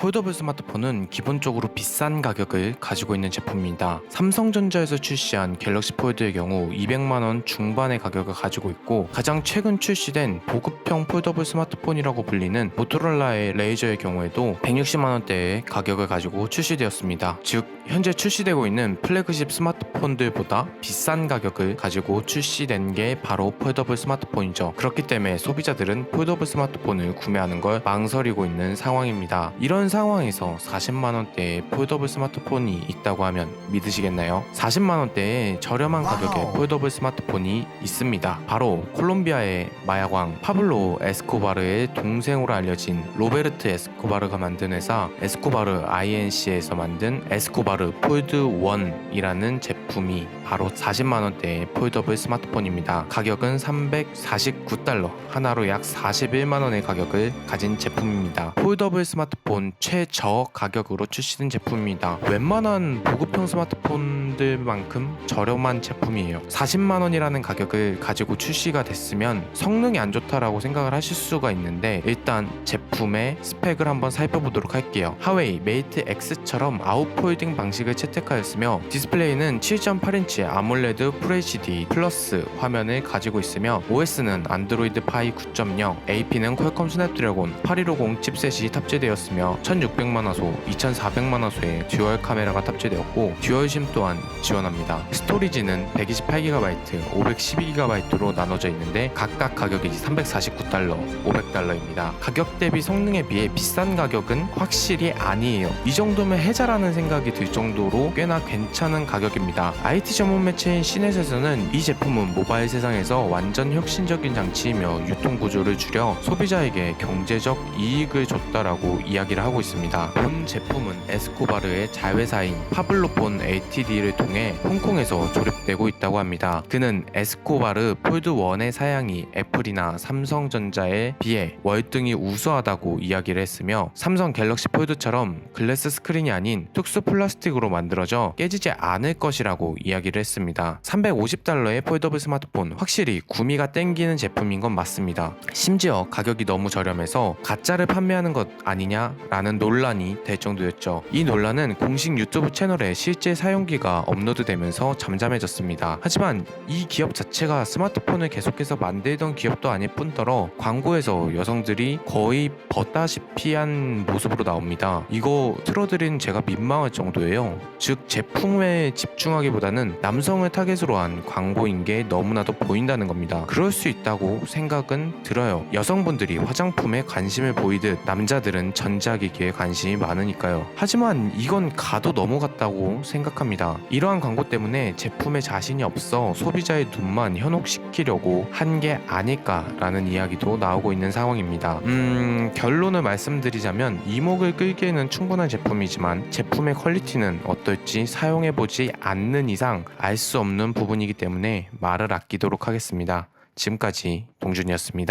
폴더블 스마트폰은 기본적으로 비싼 가격을 가지고 있는 제품입니다. 삼성전자에서 출시한 갤럭시 폴드의 경우 200만원 중반의 가격을 가지고 있고 가장 최근 출시된 보급형 폴더블 스마트폰이라고 불리는 모토로라의 레이저의 경우에도 160만원대의 가격을 가지고 출시되었습니다. 즉 현재 출시되고 있는 플래그십 스마트폰들보다 비싼 가격을 가지고 출시된 게 바로 폴더블 스마트폰이죠. 그렇기 때문에 소비자들은 폴더블 스마트폰을 구매하는 걸 망설이고 있는 상황입니다. 이런 상황에서 40만 원대의 폴더블 스마트폰이 있다고 하면 믿으시겠나요? 40만 원대의 저렴한 가격의. 폴더블 스마트폰이 있습니다. 바로 콜롬비아의 마야광 파블로 에스코바르의 동생으로 알려진 로베르트 에스코바르가 만든 회사 에스코바르 INC에서 만든 에스코바르 폴드 1이라는 제품이 바로 40만 원대의 폴더블 스마트폰입니다. 가격은 349달러, 하나로 약 41만 원의 가격을 가진 제품입니다. 폴더블 스마트폰 최저 가격으로 출시된 제품입니다. 웬만한 보급형 스마트폰들만큼 저렴한 제품이에요. 40만 원이라는 가격을 가지고 출시가 됐으면 성능이 안 좋다라고 생각을 하실 수가 있는데 일단 제품의 스펙을 한번 살펴보도록 할게요. 하웨이 메이트 X처럼 아웃폴딩 방식을 채택하였으며 디스플레이는 7.8인치 아몰레드 FHD 플러스 화면을 가지고 있으며 OS는 안드로이드 파이 9.0, AP는 퀄컴 스냅드래곤 8150 칩셋이 탑재되었으며 1600만 화소, 2400만 화소의 듀얼 카메라가 탑재되었고 듀얼 심 또한 지원합니다. 스토리지는 128GB, 512GB로 나눠져 있는데 각각 가격이 349달러, 500달러입니다. 가격 대비 성능에 비해 비싼 가격은 확실히 아니에요. 이 정도면 해자라는 생각이 들 정도로 꽤나 괜찮은 가격입니다. IT 전문 매체인 시넷에서는 이 제품은 모바일 세상에서 완전 혁신적인 장치이며 유통 구조를 줄여 소비자에게 경제적 이익을 줬다라고 이야기를 하고 있습니다. 본 제품은 에스코바르의 자회사인 파블로폰 ATD를 통해 홍콩에서 조립되고 있다고 합니다. 그는 에스코바르 폴드 1의 사양이 애플이나 삼성전자에 비해 월등히 우수하다고 이야기를 했으며 삼성 갤럭시 폴드처럼 글래스 스크린이 아닌 특수 플라스틱으로 만들어져 깨지지 않을 것이라고 이야기를 했습니다. 350달러의 폴더블 스마트폰 확실히 구미가 땡기는 제품인 건 맞습니다. 심지어 가격이 너무 저렴해서 가짜를 판매하는 것 아니냐라는 논란이 될 정도였죠. 이 논란은 공식 유튜브 채널에 실제 사용기가 업로드되면서 잠잠해졌습니다. 하지만 이 기업 자체가 스마트폰을 계속해서 만들던 기업도 아닐 뿐더러 광고에서 여성들이 거의 벗다시피 한 모습으로 나옵니다. 이거 틀어드린 제가 민망할 정도예요. 즉 제품에 집중하기보다는 남성을 타겟으로 한 광고인 게 너무나도 보인다는 겁니다. 그럴 수 있다고 생각은 들어요. 여성분들이 화장품에 관심을 보이듯 남자들은 전자기 기에 관심이 많으니까요. 하지만 이건 가도 넘어갔다고 생각합니다. 이러한 광고 때문에 제품에 자신이 없어 소비자의 눈만 현혹시키려고 한 게 아닐까라는 이야기도 나오고 있는 상황입니다. 음, 결론을 말씀드리자면 이목을 끌기에는 충분한 제품이지만 제품의 퀄리티는 어떨지 사용해보지 않는 이상 알 수 없는 부분이기 때문에 말을 아끼도록 하겠습니다. 지금까지 동준이었습니다.